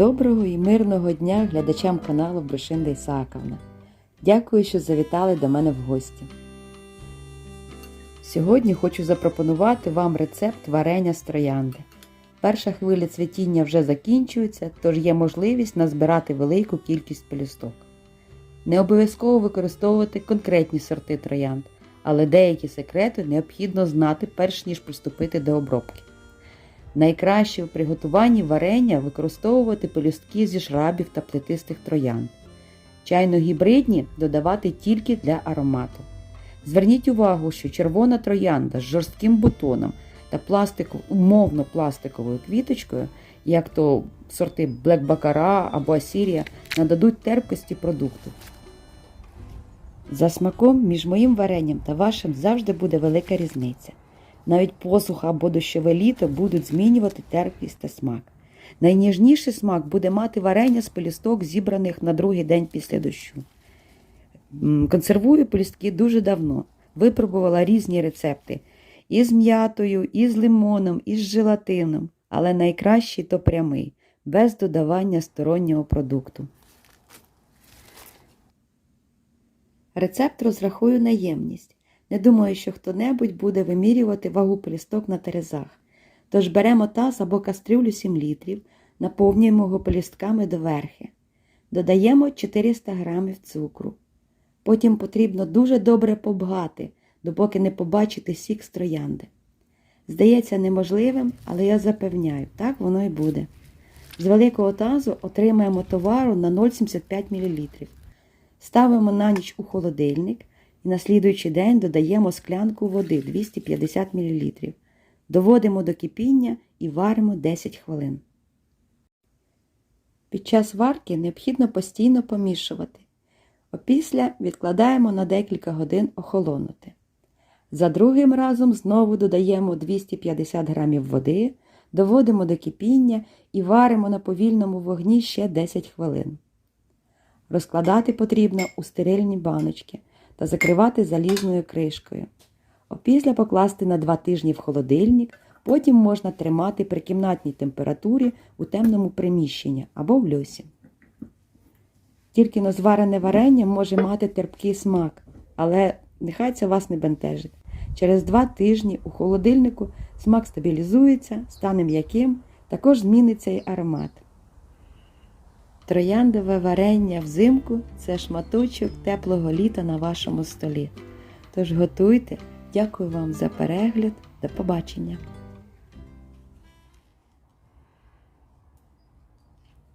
Доброго і мирного дня глядачам каналу Брушинда Ісааковна. Дякую, що завітали до мене в гості. Сьогодні хочу запропонувати вам рецепт варення з троянди. Перша хвиля цвітіння вже закінчується, тож є можливість назбирати велику кількість пелюсток. Не обов'язково використовувати конкретні сорти троянд, але деякі секрети необхідно знати перш ніж приступити до обробки. Найкраще в приготуванні варення використовувати пелюстки зі шрабів та плетистих троян. Чайно-гібридні додавати тільки для аромату. Зверніть увагу, що червона троянда з жорстким бутоном та пластиков, умовно пластиковою квіточкою, як то сорти Baccarat або Асірія, нададуть терпкості продукту. За смаком між моїм варенням та вашим завжди буде велика різниця. Навіть посуха або дощове літо будуть змінювати терпкість та смак. Найніжніший смак буде мати варення з пелюсток, зібраних на другий день після дощу. Консервую пелюстки дуже давно. Випробувала різні рецепти і з м'ятою, і з лимоном, і з желатином, але найкращий то прямий, без додавання стороннього продукту. Рецепт розрахую на ємність. Не думаю, що хто-небудь буде вимірювати вагу пелюсток на терезах. Тож беремо таз або кастрюлю 7 літрів, наповнюємо його пелюстками доверхи. Додаємо 400 г цукру. Потім потрібно дуже добре побгати, допоки не побачите сік з троянди. Здається неможливим, але я запевняю, так воно і буде. З великого тазу отримаємо товару на 0,75 мл. Ставимо на ніч у холодильник і на слідуючий день додаємо склянку води 250 мл. Доводимо до кипіння і варимо 10 хвилин. Під час варки необхідно постійно помішувати. Опісля відкладаємо на декілька годин охолонути. За другим разом знову додаємо 250 г води, доводимо до кипіння і варимо на повільному вогні ще 10 хвилин. Розкладати потрібно у стерильні баночки та закривати залізною кришкою. Опісля покласти на 2 тижні в холодильник, потім можна тримати при кімнатній температурі у темному приміщенні або в льосі. Тільки но зварене варення може мати терпкий смак, але нехай це вас не бентежить. Через 2 тижні у холодильнику смак стабілізується, стане м'яким, також зміниться й аромат. Трояндове варення взимку це шматочок теплого літа на вашому столі. Тож готуйте. Дякую вам за перегляд. До побачення!